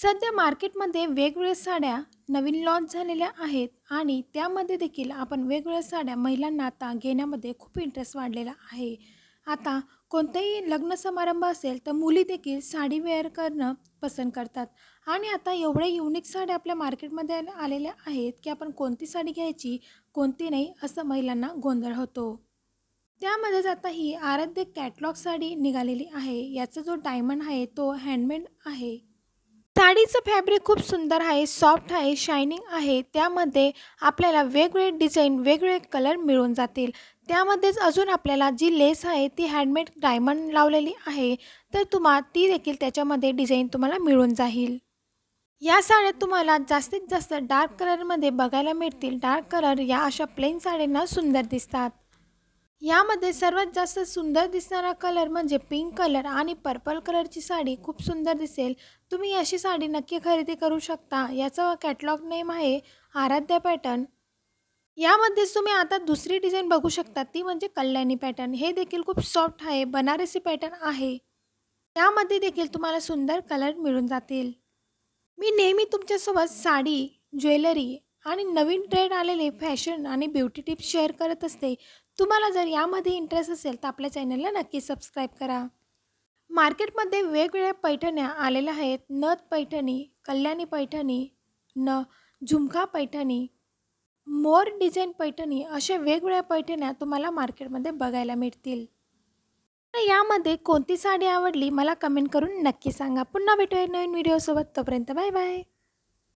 सध्या मार्केटमध्ये वेगवेगळ्या साड्या नवीन लॉन्च झालेल्या आहेत आणि त्यामध्ये देखील आपण वेगवेगळ्या साड्या महिलांना आता घेण्यामध्ये खूप इंटरेस्ट वाढलेला आहे. आता कोणताही लग्न समारंभ असेल तर मुली देखील साडी वेअर करणं पसंत करतात. आणि आता एवढ्या युनिक साड्या आपल्या मार्केटमध्ये आलेल्या आहेत की आपण कोणती साडी घ्यायची कोणती नाही असं महिलांना गोंधळ होतो. त्यामध्येच आता ही आराध्य कॅटलॉग साडी निघालेली आहे. याचा जो डायमंड आहे तो हँडमेड आहे. साडीचं फॅब्रिक खूप सुंदर आहे सॉफ्ट आहे शायनिंग आहे. त्यामध्ये आपल्याला वेगवेगळे डिझाईन वेगवेगळे कलर मिळून जातील. त्यामध्येच अजून आपल्याला जी लेस आहे ती हँडमेड डायमंड लावलेली आहे. तर तुम्हा ती देखील त्याच्यामध्ये डिझाईन तुम्हाला मिळून जाईल. या साड्या तुम्हाला जास्तीत जास्त डार्क कलरमध्ये बघायला मिळतील. डार्क कलर या अशा प्लेन साड्यांना सुंदर दिसतात. यामध्ये सर्वात जास्त सुंदर दिसणारा कलर म्हणजे पिंक कलर आणि पर्पल कलरची साडी खूप सुंदर दिसेल. तुम्ही अशी साडी नक्की खरेदी करू शकता. याचा कॅटलॉग नेम आहे आराध्या पॅटर्न. यामध्येच तुम्ही आता दुसरी डिझाईन बघू शकता. ती म्हणजे कल्याणी पॅटर्न. हे देखील खूप सॉफ्ट आहे. बनारसी पॅटर्न आहे. यामध्ये देखील तुम्हाला सुंदर कलर मिळून जातील. मी नेहमी तुमच्यासोबत साडी ज्वेलरी आणि नवीन ट्रेंड आलेले फॅशन आणि ब्युटी टिप्स शेअर करत असते तुम्हाला जर यामध्ये इंटरेस्ट असेल तर आपल्या चॅनलला नक्की सबस्क्राईब करा. मार्केटमध्ये वेगवेगळ्या पैठण्या आलेल्या आहेत. नथ पैठणी कल्याणी पैठणी न झुमका पैठणी मोर डिझाईन पैठणी अशा वेगवेगळ्या पैठण्या तुम्हाला मार्केटमध्ये बघायला मिळतील. यामध्ये कोणती साडी आवडली मला कमेंट करून नक्की सांगा. पुन्हा भेटूया नवीन व्हिडिओसोबत तोपर्यंत बाय बाय